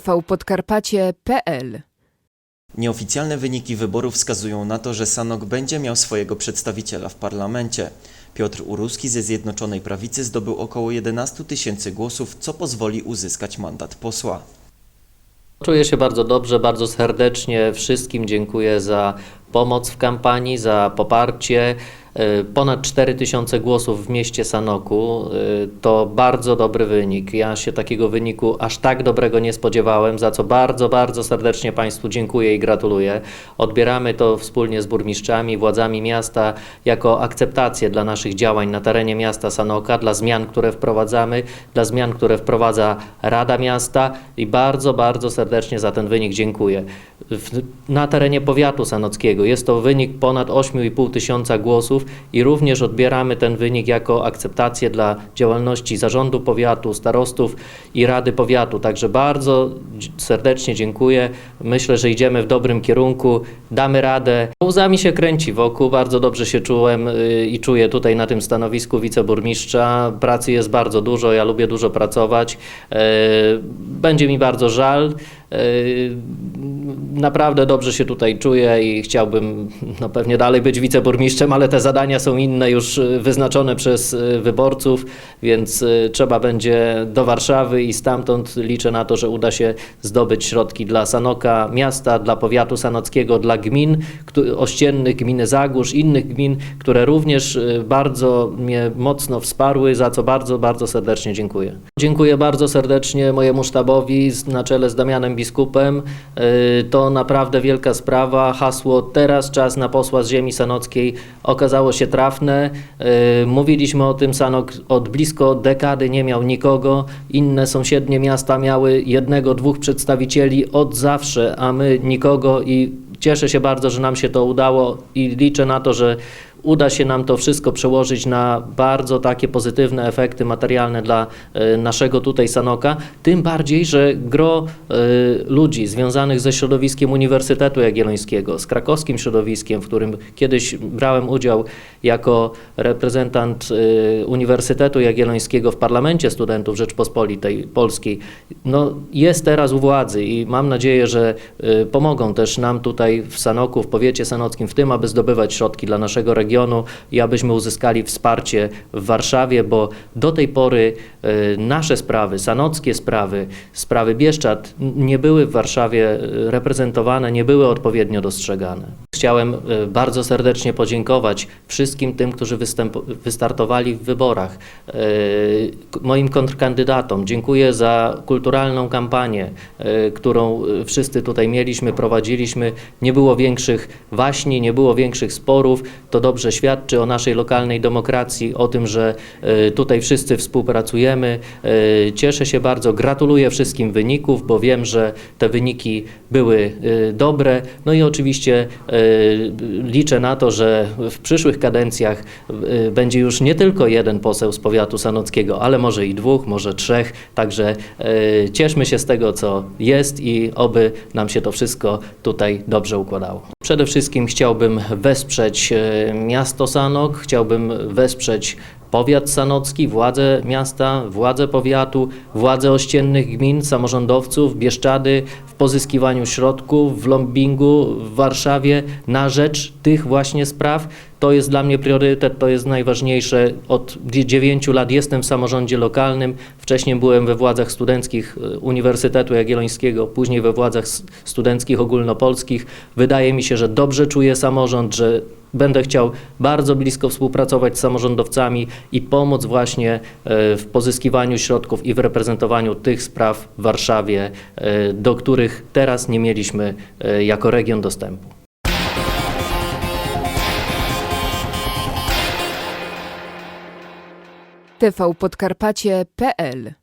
tvpodkarpacie.pl Nieoficjalne wyniki wyborów wskazują na to, że Sanok będzie miał swojego przedstawiciela w parlamencie. Piotr Uruski ze Zjednoczonej Prawicy zdobył około 11 tysięcy głosów, co pozwoli uzyskać mandat posła. Czuję się bardzo dobrze, bardzo serdecznie. Wszystkim dziękuję za pomoc w kampanii, za poparcie. Y, Ponad 4000 głosów w mieście Sanoku y, to bardzo dobry wynik. Ja się takiego wyniku aż tak dobrego nie spodziewałem, za co bardzo, bardzo serdecznie Państwu dziękuję i gratuluję. Odbieramy to wspólnie z burmistrzami, władzami miasta jako akceptację dla naszych działań na terenie miasta Sanoka, dla zmian, które wprowadzamy, dla zmian, które wprowadza Rada Miasta i bardzo, bardzo serdecznie za ten wynik dziękuję. Na terenie powiatu sanockiego jest to wynik ponad 8,5 tysiąca głosów i również odbieramy ten wynik jako akceptację dla działalności zarządu powiatu, starostów i Rady Powiatu. Także bardzo serdecznie dziękuję. Myślę, że idziemy w dobrym kierunku, damy radę. Łzami się kręci wokół, bardzo dobrze się czułem y, i czuję tutaj na tym stanowisku wiceburmistrza. Pracy jest bardzo dużo, ja lubię dużo pracować. E, Będzie mi bardzo żal. Naprawdę dobrze się tutaj czuję i chciałbym no pewnie dalej być wiceburmistrzem, ale te zadania są inne, już y, wyznaczone przez y, wyborców, więc y, trzeba będzie do Warszawy i stamtąd liczę na to, że uda się zdobyć środki dla Sanoka miasta, dla powiatu sanockiego, dla gmin ościennych, gminy Zagórz, innych gmin, które również bardzo mnie mocno wsparły, za co bardzo, bardzo serdecznie dziękuję. Dziękuję bardzo serdecznie mojemu sztabowi na czele z Damianem Biskupem. Y, To naprawdę wielka sprawa. Hasło teraz czas na posła z ziemi sanockiej okazało się trafne. Y, Mówiliśmy o tym, Sanok od blisko dekady nie miał nikogo. Inne sąsiednie miasta miały jednego, dwóch przedstawicieli od zawsze, a my nikogo i cieszę się bardzo, że nam się to udało i liczę na to, że uda się nam to wszystko przełożyć na bardzo takie pozytywne efekty materialne dla e, naszego tutaj Sanoka. Tym bardziej, że gro e, ludzi związanych ze środowiskiem Uniwersytetu Jagiellońskiego, z krakowskim środowiskiem, w którym kiedyś brałem udział jako reprezentant e, Uniwersytetu Jagiellońskiego w Parlamencie Studentów Rzeczpospolitej Polskiej, no, jest teraz u władzy i mam nadzieję, że pomogą też nam tutaj w Sanoku, w powiecie sanockim w tym, aby zdobywać środki dla naszego regionu i abyśmy uzyskali wsparcie w Warszawie, bo do tej pory e, nasze sprawy, sanockie sprawy, sprawy Bieszczad nie były w Warszawie e, reprezentowane, nie były odpowiednio dostrzegane. Chciałem e, bardzo serdecznie podziękować wszystkim tym, którzy wystartowali w wyborach, moim kontrkandydatom. Dziękuję za kulturalną kampanię, którą wszyscy tutaj mieliśmy, prowadziliśmy. Nie było większych waśni, nie było większych sporów. To dobrze świadczy o naszej lokalnej demokracji, o tym, że e, tutaj wszyscy współpracujemy. E, Cieszę się bardzo, gratuluję wszystkim wyników, bo wiem, że te wyniki były e, dobre. No i oczywiście liczę na to, że w przyszłych kadencjach będzie już nie tylko jeden poseł z powiatu sanockiego, ale może i dwóch, może trzech. Także cieszmy się z tego, co jest i oby nam się to wszystko tutaj dobrze układało. Przede wszystkim chciałbym wesprzeć miasto Sanok, chciałbym wesprzeć powiat sanocki, władze miasta, władze powiatu, władze ościennych gmin, samorządowców, Bieszczady w pozyskiwaniu środków, w lobbingu w Warszawie na rzecz tych właśnie spraw. To jest dla mnie priorytet, to jest najważniejsze. Od 9 lat jestem w samorządzie lokalnym, wcześniej byłem we władzach studenckich e, Uniwersytetu Jagiellońskiego, później we władzach studenckich ogólnopolskich. Wydaje mi się, że dobrze czuję samorząd, że Będę chciał bardzo blisko współpracować z samorządowcami i pomóc właśnie e, w pozyskiwaniu środków i w reprezentowaniu tych spraw w Warszawie, e, do których teraz nie mieliśmy e, jako region dostępu. tvpodkarpacie.pl